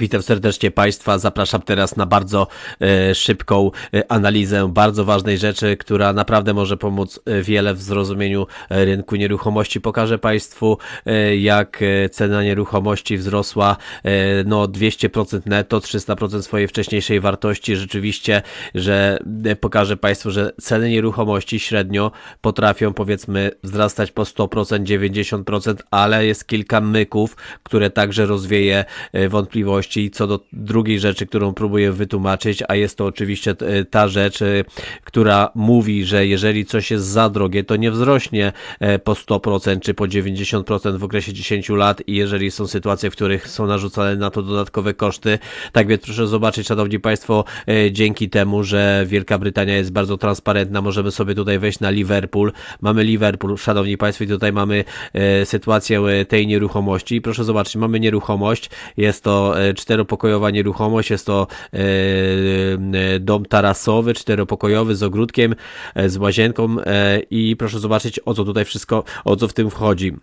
Witam serdecznie Państwa. Zapraszam teraz na bardzo e, szybką e, analizę bardzo ważnej rzeczy, która naprawdę może pomóc e, wiele w zrozumieniu rynku nieruchomości. Pokażę Państwu, jak cena nieruchomości wzrosła no 200% netto, 300% swojej wcześniejszej wartości. Rzeczywiście, że pokażę Państwu, że ceny nieruchomości średnio potrafią powiedzmy wzrastać po 100%, 90%, ale jest kilka myków, które także rozwieje wątpliwości i co do drugiej rzeczy, którą próbuję wytłumaczyć, a jest to oczywiście e, ta rzecz, e, która mówi, że jeżeli coś jest za drogie, to nie wzrośnie e, po 100% czy po 90% w okresie 10 lat i jeżeli są sytuacje, w których są narzucane na to dodatkowe koszty. Tak więc proszę zobaczyć, szanowni państwo, dzięki temu, że Wielka Brytania jest bardzo transparentna, możemy sobie tutaj wejść na Liverpool. Mamy Liverpool, szanowni państwo, i tutaj mamy sytuację tej nieruchomości. Proszę zobaczyć, mamy nieruchomość, jest to czteropokojowa nieruchomość, jest to e, e, dom tarasowy, czteropokojowy z ogródkiem, e, z łazienką i proszę zobaczyć o co tutaj wszystko, o co w tym wchodzi.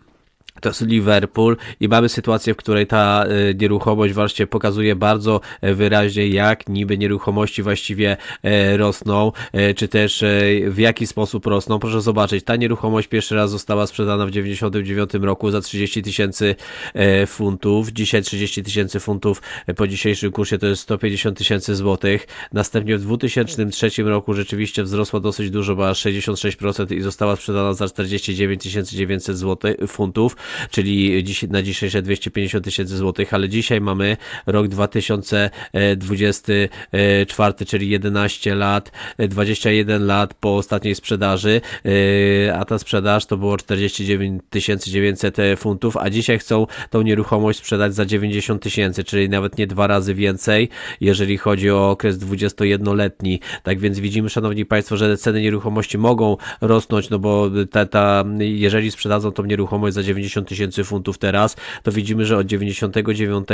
To jest Liverpool i mamy sytuację, w której ta e, nieruchomość właśnie pokazuje bardzo e, wyraźnie, jak niby nieruchomości właściwie e, rosną, e, czy też w jaki sposób rosną. Proszę zobaczyć, ta nieruchomość pierwszy raz została sprzedana w 99 roku za 30 tysięcy funtów. Dzisiaj 30 tysięcy funtów po dzisiejszym kursie to jest 150 tysięcy złotych. Następnie w 2003 roku rzeczywiście wzrosła dosyć dużo, bo aż 66% i została sprzedana za 49 900 złotych, funtów czyli dziś, na dzisiejsze 250 tysięcy złotych, ale dzisiaj mamy rok 2024, czyli 11 lat, 21 lat po ostatniej sprzedaży, yy, a ta sprzedaż to było 49 900 funtów, a dzisiaj chcą tą nieruchomość sprzedać za 90 tysięcy, czyli nawet nie dwa razy więcej, jeżeli chodzi o okres 21-letni. Tak więc widzimy, szanowni państwo, że ceny nieruchomości mogą rosnąć, no bo ta, ta, jeżeli sprzedadzą tą nieruchomość za 90 tysięcy funtów teraz, to widzimy, że od 99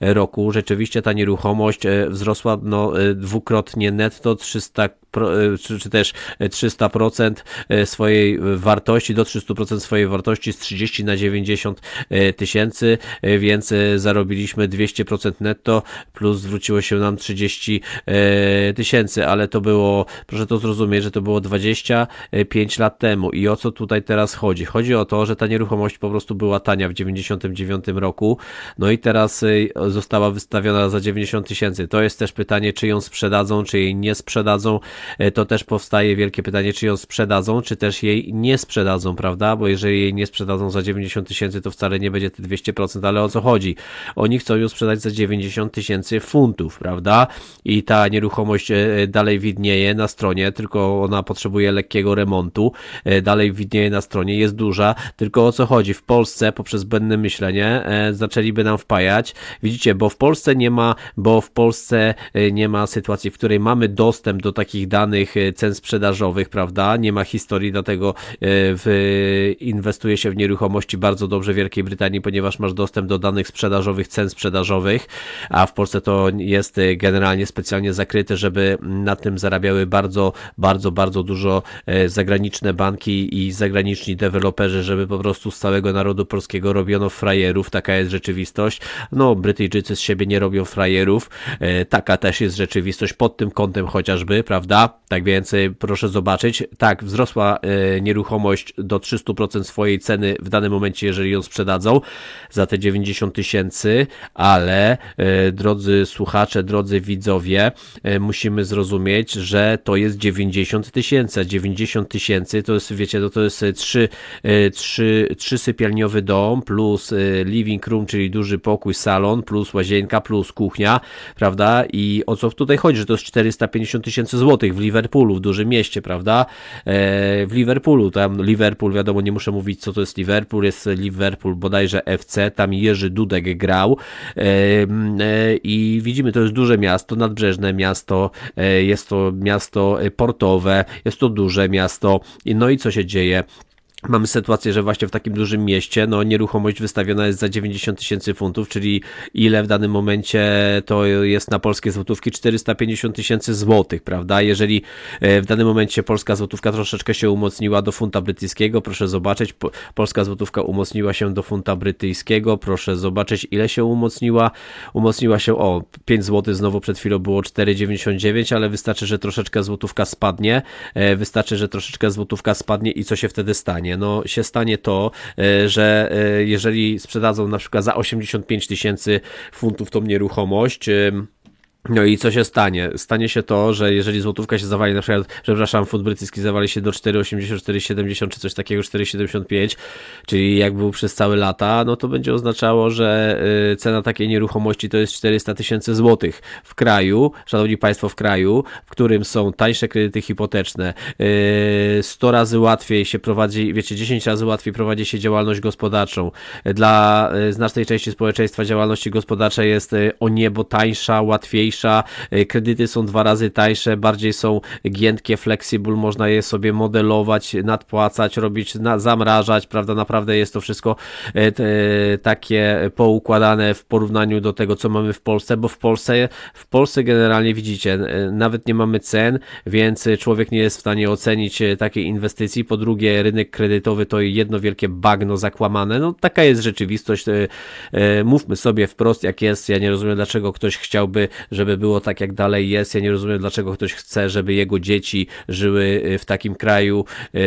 roku rzeczywiście ta nieruchomość e, wzrosła no, e, dwukrotnie netto 300 pro- e, czy, też 300% e, swojej wartości, do 300% swojej wartości z 30 na 90 e, tysięcy, więc zarobiliśmy 200% netto, plus zwróciło się nam 30 e, tysięcy, ale to było, proszę to zrozumieć, że to było 25 lat temu i o co tutaj teraz chodzi? Chodzi o to, że ta nieruchomość po prostu była tania w 99 roku, no i teraz e, została wystawiona za 90 tysięcy. To jest też pytanie, czy ją sprzedadzą, czy jej nie sprzedadzą, E, to też powstaje wielkie pytanie, czy ją sprzedadzą, czy też jej nie sprzedadzą, prawda? Bo jeżeli jej nie sprzedadzą za 90 tysięcy, to wcale nie będzie te 200%, ale o co chodzi? Oni chcą ją sprzedać za 90 tysięcy funtów, prawda? I ta nieruchomość e, dalej widnieje na stronie, tylko ona potrzebuje lekkiego remontu, e, dalej widnieje na stronie, jest duża, tylko o co chodzi? W Polsce poprzez błędne myślenie e, zaczęliby nam wpajać, widzicie, bo w Polsce nie ma, bo w Polsce e, nie ma sytuacji, w której mamy dostęp do takich danych e, cen sprzedażowych, prawda? Nie ma historii, dlatego w, inwestuje się w nieruchomości bardzo dobrze w Wielkiej Brytanii, ponieważ masz dostęp do danych sprzedażowych, cen sprzedażowych, a w Polsce to jest generalnie specjalnie zakryte, żeby na tym zarabiały bardzo, bardzo, bardzo dużo zagraniczne banki i zagraniczni deweloperzy, żeby po prostu z całego narodu polskiego robiono frajerów, taka jest rzeczywistość. No, Brytyjczycy z siebie nie robią frajerów, e, taka też jest rzeczywistość pod tym kątem chociażby, prawda? Tak więc e, proszę zobaczyć, tak, wzrosła e, nieruchomość do 300% swojej ceny w danym momencie, jeżeli ją sprzedadzą za te 90 tysięcy, ale drodzy słuchacze, drodzy widzowie, musimy zrozumieć, że to jest 90 tysięcy, a 90 tysięcy to jest, wiecie, no to jest e, trzy, e, trzy, trzy sypialniowy dom plus e, living room, czyli duży pokój, salon, plus łazienka, plus kuchnia, prawda? I o co tutaj chodzi, że to jest 450 tysięcy złotych w Liverpoolu, w dużym mieście, prawda? E, w Liverpoolu, tam Liverpool, wiadomo, nie muszę mówić, co to jest Liverpool, jest Liverpool bodajże FC, tam Jerzy Dudek grał e, e, i widzimy, to jest duże miasto, nadbrzeżne miasto, jest to miasto portowe, jest to duże miasto, no i co się dzieje? Mamy sytuację, że właśnie w takim dużym mieście, no nieruchomość wystawiona jest za 90 tysięcy funtów, czyli ile w danym momencie to jest na polskie złotówki? 450 tysięcy złotych, prawda? Jeżeli e, w danym momencie polska złotówka troszeczkę się umocniła do funta brytyjskiego, proszę zobaczyć, po, polska złotówka umocniła się do funta brytyjskiego, proszę zobaczyć ile się umocniła. Umocniła się o 5 zł, znowu przed chwilą było 4,99, ale wystarczy, że troszeczkę złotówka spadnie, e, wystarczy, że troszeczkę złotówka spadnie i co się wtedy stanie? No się stanie to, e, że e, jeżeli sprzedadzą na przykład za 85 tysięcy funtów tą nieruchomość, no i co się stanie? Stanie się to, że jeżeli złotówka się zawali, na przykład, przepraszam, fund brytyjski zawali się do 4,80, 4,70 czy coś takiego, 4,75, czyli jak był przez całe lata, no to będzie oznaczało, że y, cena takiej nieruchomości to jest 400 tysięcy złotych w kraju, szanowni państwo, w kraju, w którym są tańsze kredyty hipoteczne, y, 100 razy łatwiej się prowadzi, wiecie, 10 razy łatwiej prowadzi się działalność gospodarczą. Dla y, znacznej części społeczeństwa działalności gospodarczej jest y, o niebo tańsza, łatwiejsza, y, kredyty są dwa razy tańsze, bardziej są giętkie, flexible, można je sobie modelować, nadpłacać, robić, na, zamrażać, prawda, naprawdę jest to wszystko e, te, takie poukładane w porównaniu do tego, co mamy w Polsce, bo w Polsce, w Polsce generalnie widzicie, nawet nie mamy cen, więc człowiek nie jest w stanie ocenić takiej inwestycji, po drugie rynek kredytowy to jedno wielkie bagno zakłamane, no taka jest rzeczywistość, mówmy sobie wprost jak jest, ja nie rozumiem dlaczego ktoś chciałby, żeby było tak jak dalej jest, ja nie rozumiem dlaczego ktoś chce, żeby jego dzieci żyły e, w takim kraju e,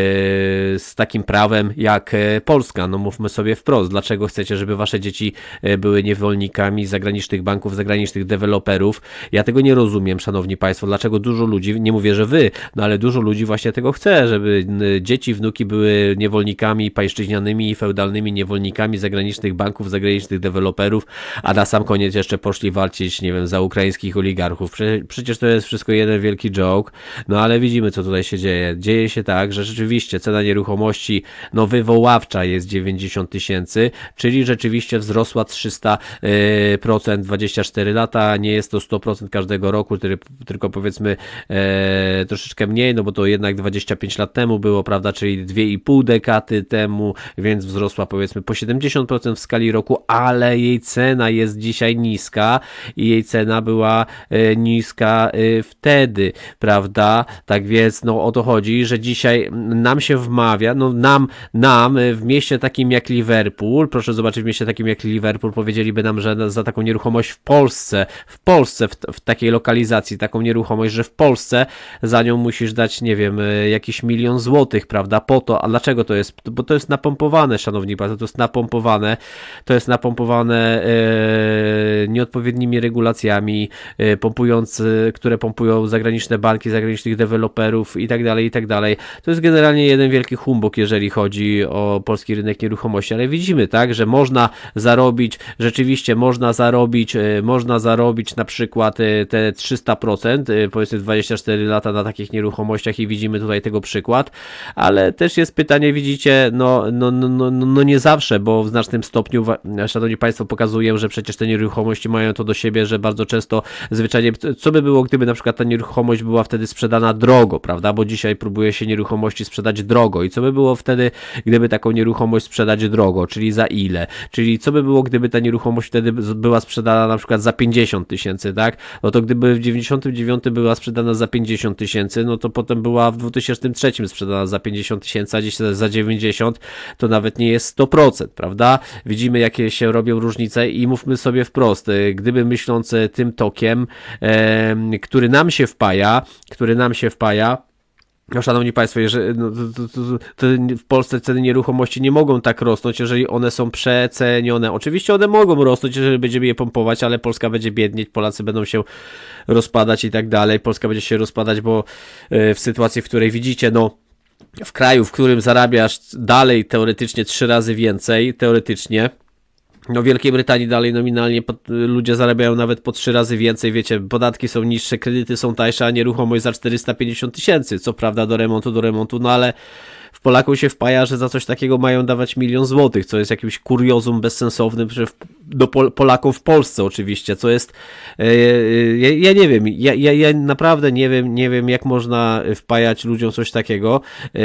z takim prawem jak e, Polska, no mówmy sobie wprost, dlaczego chcecie, żeby wasze dzieci były niewolnikami zagranicznych banków, zagranicznych deweloperów, ja tego nie rozumiem, szanowni państwo, dlaczego dużo ludzi, nie mówię, że wy, no ale dużo ludzi właśnie tego chce, żeby dzieci, wnuki były niewolnikami pańszczyźnianymi i feudalnymi niewolnikami zagranicznych banków, zagranicznych deweloperów, a na sam koniec jeszcze poszli walczyć, nie wiem, za ukraińskich oligarchów. Prze przecież to jest wszystko jeden wielki joke, no ale widzimy, co tutaj się dzieje. Dzieje się tak, że rzeczywiście cena nieruchomości, no wywoławcza jest 90 tysięcy, czyli rzeczywiście wzrosła 300 e, procent 24 lata, nie jest to 100% każdego roku, tylko powiedzmy e, troszeczkę mniej, no bo to jednak 25 lat temu było, prawda, czyli 2,5 dekady temu, więc wzrosła powiedzmy po 70% w skali roku, ale jej cena jest dzisiaj niska i jej cena była e, niska e, wtedy, prawda? Tak więc no o to chodzi, że dzisiaj nam się wmawia, no nam, nam e, w mieście takim jak Liverpool, proszę zobaczyć w mieście takim jak Liverpool, powiedzieliby nam, że za taką nieruchomość w Polsce, w Polsce, w, w takiej lokalizacji, taką nieruchomość, że w Polsce za nią musisz dać, nie wiem, jakiś milion złotych, prawda, po to, a dlaczego to jest? Bo to jest napompowane, szanowni państwo, to jest napompowane, to jest napompowane nieodpowiednimi regulacjami, e, pompując, e, które pompują zagraniczne banki, zagranicznych deweloperów i tak dalej, i tak dalej. To jest generalnie jeden wielki humbug, jeżeli chodzi o polski rynek nieruchomości, ale widzimy, tak, że można zarobić, rzeczywiście można zarobić, e, można zarobić na przykład e, te 300%, e, powiedzmy 24 lata na takich nieruchomościach i widzimy tutaj tego przykład, ale też jest pytanie, widzicie, no, no, no, no, no nie zawsze, bo w znacznym stopniu, szanowni państwo, pokazuję, że przecież te nieruchomości mają to do siebie, że bardzo często zwyczajnie, co by było, gdyby na przykład ta nieruchomość była wtedy sprzedana drogo, prawda, bo dzisiaj próbuje się nieruchomości sprzedać drogo. I co by było wtedy, gdyby taką nieruchomość sprzedać drogo, czyli za ile, czyli co by było, gdyby ta nieruchomość wtedy była sprzedana na przykład za 50 tysięcy, tak, no to gdyby w 99 była sprzedana za 50 tysięcy, no to potem była w 2003 sprzedana za 50 tysięcy, a dziś za 90, to nawet nie jest 100%, prawda? Widzimy, jakie się robią różnice i mówmy sobie wprost, y, gdyby myśląc y, tym tokiem, em, który nam się wpaja, który nam się wpaja, no, szanowni Państwo, jeżeli, no, to, to, to w Polsce ceny nieruchomości nie mogą tak rosnąć, jeżeli one są przecenione. Oczywiście one mogą rosnąć, jeżeli będziemy je pompować, ale Polska będzie biednieć, Polacy będą się rozpadać i tak dalej. Polska będzie się rozpadać, bo e, w sytuacji, w której widzicie, no w kraju, w którym zarabiasz dalej teoretycznie trzy razy więcej, teoretycznie, no, w Wielkiej Brytanii dalej nominalnie pod, ludzie zarabiają nawet po trzy razy więcej, wiecie, podatki są niższe, kredyty są tańsze, a nieruchomość za 450 tysięcy, co prawda do remontu, do remontu, no ale w Polaków się wpaja, że za coś takiego mają dawać milion złotych, co jest jakimś kuriozum bezsensownym do Pol Polaków w Polsce oczywiście, co jest, e, e, ja, ja, nie wiem, ja, ja, ja naprawdę nie wiem, nie wiem jak można wpajać ludziom coś takiego, e,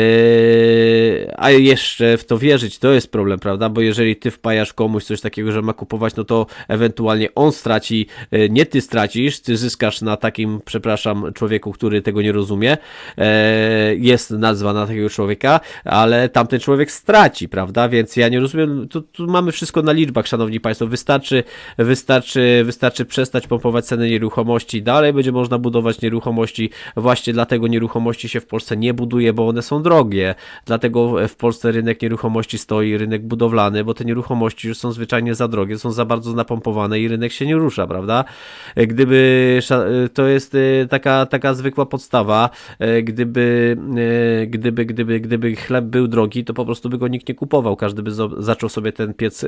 a jeszcze w to wierzyć, to jest problem, prawda, bo jeżeli ty wpajasz komuś coś takiego, że ma kupować, no to ewentualnie on straci, nie ty stracisz, ty zyskasz na takim, przepraszam, człowieku, który tego nie rozumie, jest nazwa na takiego człowieka, ale tamten człowiek straci, prawda, więc ja nie rozumiem, tu, tu mamy wszystko na liczbach, szanowni państwo, wystarczy, wystarczy, wystarczy przestać pompować ceny nieruchomości, dalej będzie można budować nieruchomości, właśnie dlatego nieruchomości się w Polsce nie buduje, bo one są drogie, dlatego w Polsce rynek nieruchomości stoi, rynek budowlany, bo te nieruchomości już są zwyczajnie za drogie, są za bardzo napompowane i rynek się nie rusza, prawda? Gdyby, to jest y, taka, taka zwykła podstawa, y, gdyby, y, gdyby, gdyby, chleb był drogi, to po prostu by go nikt nie kupował, każdy by zaczął sobie ten piec,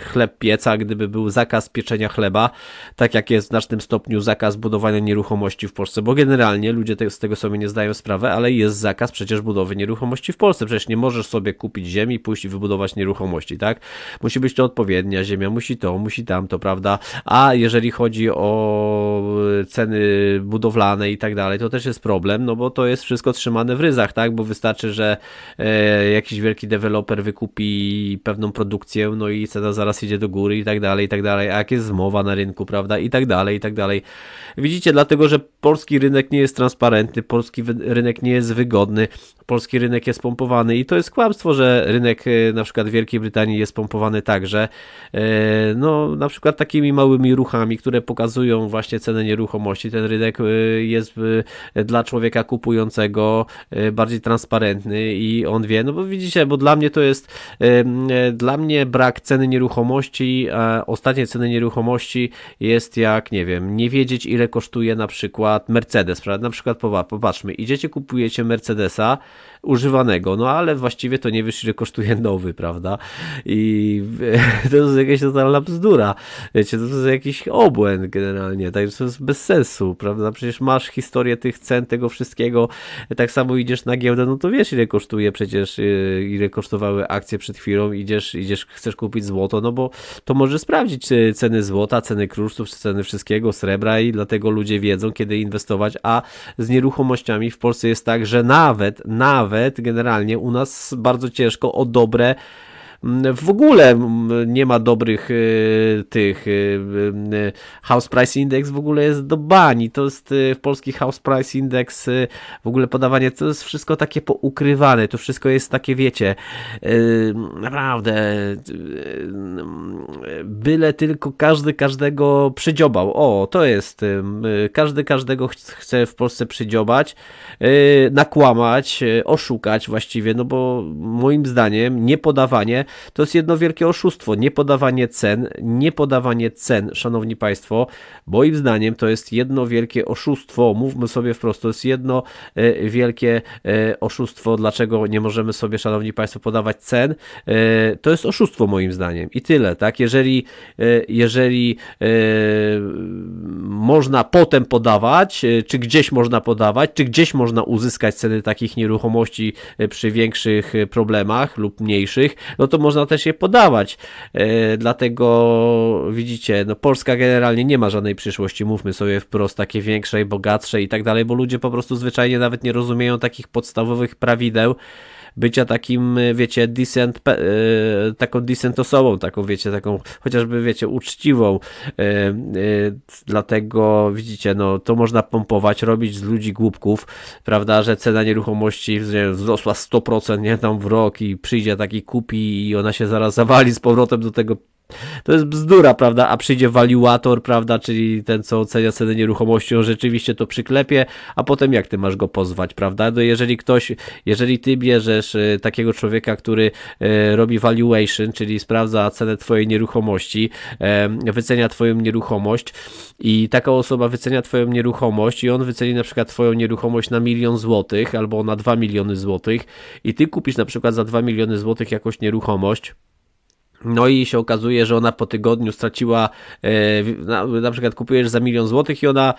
chleb pieca, gdyby był zakaz pieczenia chleba, tak jak jest w znacznym stopniu zakaz budowania nieruchomości w Polsce, bo generalnie ludzie z tego sobie nie zdają sprawy, ale jest zakaz przecież budowy nieruchomości w Polsce, przecież nie możesz sobie kupić ziemi, pójść i wybudować nieruchomości, tak? Musi być to odpowiednia ziemia, musi to, musi tamto, prawda? A jeżeli chodzi o ceny budowlane i tak dalej, to też jest problem, no bo to jest wszystko trzymane w ryzach, tak? Bo wystarczy, że e, jakiś wielki deweloper wykupi pewną produkcję, no i cena zaraz idzie do góry i tak dalej, i tak dalej, a jak jest zmowa na rynku, prawda? I tak dalej, i tak dalej. Widzicie, dlatego, że polski rynek nie jest transparentny, polski rynek nie jest wygodny, polski rynek jest pompowany i to jest kłamstwo, że rynek e, na przykład Wielkiej Brytanii jest pompowany także, e, no na przykład takimi małymi ruchami, które pokazują właśnie cenę nieruchomości. Ten rynek jest dla człowieka kupującego bardziej transparentny i on wie, no bo widzicie, bo dla mnie to jest, dla mnie brak ceny nieruchomości, ostatnie ceny nieruchomości jest jak, nie wiem, nie wiedzieć ile kosztuje na przykład Mercedes, prawda? Na przykład popatrzmy, idziecie, kupujecie Mercedesa, używanego, no ale właściwie to nie wiesz, ile kosztuje nowy, prawda? I to jest jakaś totalna bzdura. Wiecie, to jest jakiś obłęd generalnie, także to jest bez sensu, prawda? Przecież masz historię tych cen, tego wszystkiego, tak samo idziesz na giełdę, no to wiesz, ile kosztuje przecież, y, ile kosztowały akcje przed chwilą, idziesz, idziesz, chcesz kupić złoto, no bo to możesz sprawdzić ceny złota, ceny kruszców, ceny wszystkiego, srebra i dlatego ludzie wiedzą, kiedy inwestować, a z nieruchomościami w Polsce jest tak, że nawet, nawet nawet generalnie u nas bardzo ciężko o dobre w ogóle nie ma dobrych y, tych. Y, y, house Price Index w ogóle jest do bani. To jest polski House Price Index, w ogóle podawanie, to jest wszystko takie poukrywane. To wszystko jest takie, wiecie, naprawdę byle tylko każdy każdego przydziobał. O, to jest. Każdy każdego chce w Polsce przydziobać, nakłamać, oszukać właściwie, no bo moim zdaniem niepodawanie to jest jedno wielkie oszustwo. Niepodawanie cen, niepodawanie cen, szanowni państwo, moim zdaniem to jest jedno wielkie oszustwo. Mówmy sobie wprost, to jest jedno e, wielkie e, oszustwo. Dlaczego nie możemy sobie, szanowni państwo, podawać cen? E, to jest oszustwo moim zdaniem. I tyle, tak? Jeżeli, jeżeli można potem podawać, czy gdzieś można podawać, czy gdzieś można uzyskać ceny takich nieruchomości przy większych problemach lub mniejszych, no to to można też je podawać. E, dlatego widzicie, no Polska generalnie nie ma żadnej przyszłości, mówmy sobie wprost, takie większej, bogatszej i tak dalej, bo ludzie po prostu zwyczajnie nawet nie rozumieją takich podstawowych prawideł, bycia takim, wiecie, decent, e, taką decent osobą, taką, wiecie, taką chociażby, wiecie, uczciwą. E, e, dlatego, widzicie, no, to można pompować, robić z ludzi głupków, prawda, że cena nieruchomości wzrosła 100%, nie, tam w rok i przyjdzie taki kupi i ona się zaraz zawali z powrotem do tego to jest bzdura, prawda? A przyjdzie valuator, prawda? Czyli ten, co ocenia cenę nieruchomości, on rzeczywiście to przyklepie, a potem jak ty masz go pozwać, prawda? No jeżeli ktoś, jeżeli ty bierzesz y, takiego człowieka, który y, robi valuation, czyli sprawdza cenę twojej nieruchomości, wycenia twoją nieruchomość i taka osoba wycenia twoją nieruchomość i on wyceni na przykład twoją nieruchomość na milion złotych albo na dwa miliony złotych i ty kupisz na przykład za dwa miliony złotych jakąś nieruchomość, No i się okazuje, że ona po tygodniu straciła, e, na, na przykład kupujesz za milion złotych i ona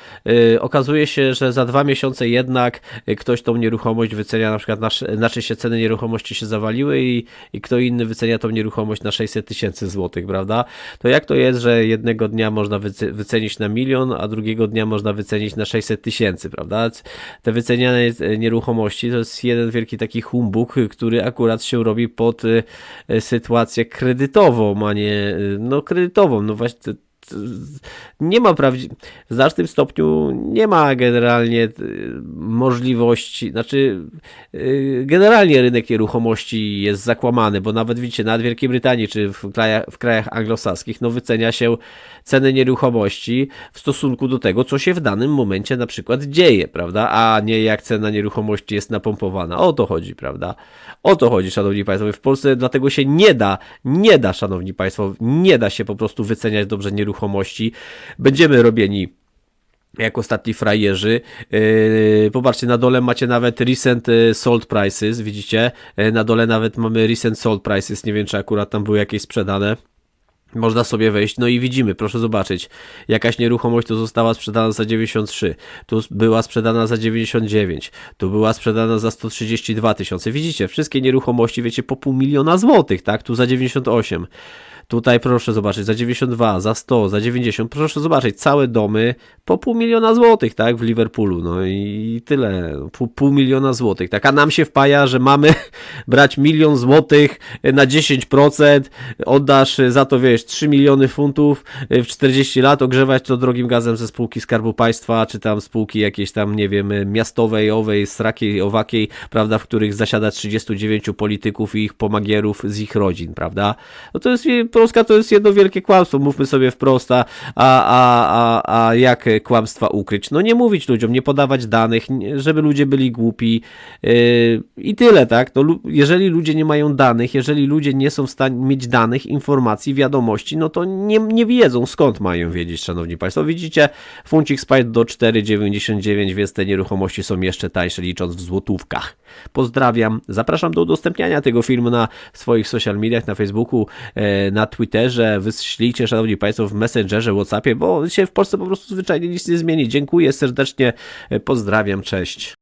e, okazuje się, że za dwa miesiące jednak e, ktoś tą nieruchomość wycenia, na przykład nasz, znaczy się ceny nieruchomości się zawaliły i, i kto inny wycenia tą nieruchomość na 600 tysięcy złotych, prawda? To jak to jest, że jednego dnia można wyce- wycenić na milion, a drugiego dnia można wycenić na 600 tysięcy, prawda? Te wyceniane nieruchomości to jest jeden wielki taki humbug, który akurat się robi pod sytuację kredytową, a nie y, no kredytową, no właśnie nie ma prawdzi- w znacznym stopniu nie ma generalnie y, możliwości, znaczy y, generalnie rynek nieruchomości jest zakłamany, bo nawet widzicie, w Wielkiej Brytanii czy w krajach, w krajach anglosaskich, no wycenia się ceny nieruchomości w stosunku do tego, co się w danym momencie na przykład dzieje, prawda, a nie jak cena nieruchomości jest napompowana. O to chodzi, prawda? O to chodzi, szanowni państwo. W Polsce dlatego się nie da, nie da, szanowni państwo, nie da się po prostu wyceniać dobrze nieruchomości. Będziemy robieni jak ostatni frajerzy. Yy, popatrzcie, na dole macie nawet recent y, sold prices, widzicie? Yy, na dole nawet mamy recent sold prices, nie wiem czy akurat tam były jakieś sprzedane. Można sobie wejść, no i widzimy, proszę zobaczyć, jakaś nieruchomość tu została sprzedana za 93, tu była sprzedana za 99, tu była sprzedana za 132 tysiące. Widzicie, wszystkie nieruchomości, wiecie, po pół miliona złotych, tak? Tu za 98. Tutaj proszę zobaczyć, za 92, za 100, za 90, proszę zobaczyć, całe domy po pół miliona złotych, tak, w Liverpoolu, no i tyle, pół, pół miliona złotych, tak, a nam się wpaja, że mamy brać milion złotych na 10%, oddasz za to, wiesz, 3 miliony funtów w 40 lat, ogrzewać to drogim gazem ze spółki Skarbu Państwa, czy tam spółki jakiejś tam, nie wiem, miastowej, owej, srakiej, owakiej, prawda, w których zasiada 39 polityków i ich pomagierów z ich rodzin, prawda, no to jest, Polska to jest jedno wielkie kłamstwo, mówmy sobie wprost, a, a, a, a jak kłamstwa ukryć? No nie mówić ludziom, nie podawać danych, żeby ludzie byli głupi yy, i tyle, tak? No, jeżeli ludzie nie mają danych, jeżeli ludzie nie są w stanie mieć danych, informacji, wiadomości, no to nie, nie wiedzą skąd mają wiedzieć, szanowni państwo. Widzicie, funcik spadł do 4,99, więc te nieruchomości są jeszcze tańsze, licząc w złotówkach. Pozdrawiam, zapraszam do udostępniania tego filmu na swoich social mediach, na Facebooku, e, na Twitterze, wyślijcie, szanowni państwo, w Messengerze, Whatsappie, bo się w Polsce po prostu zwyczajnie nic nie zmieni. Dziękuję serdecznie, e, pozdrawiam, cześć.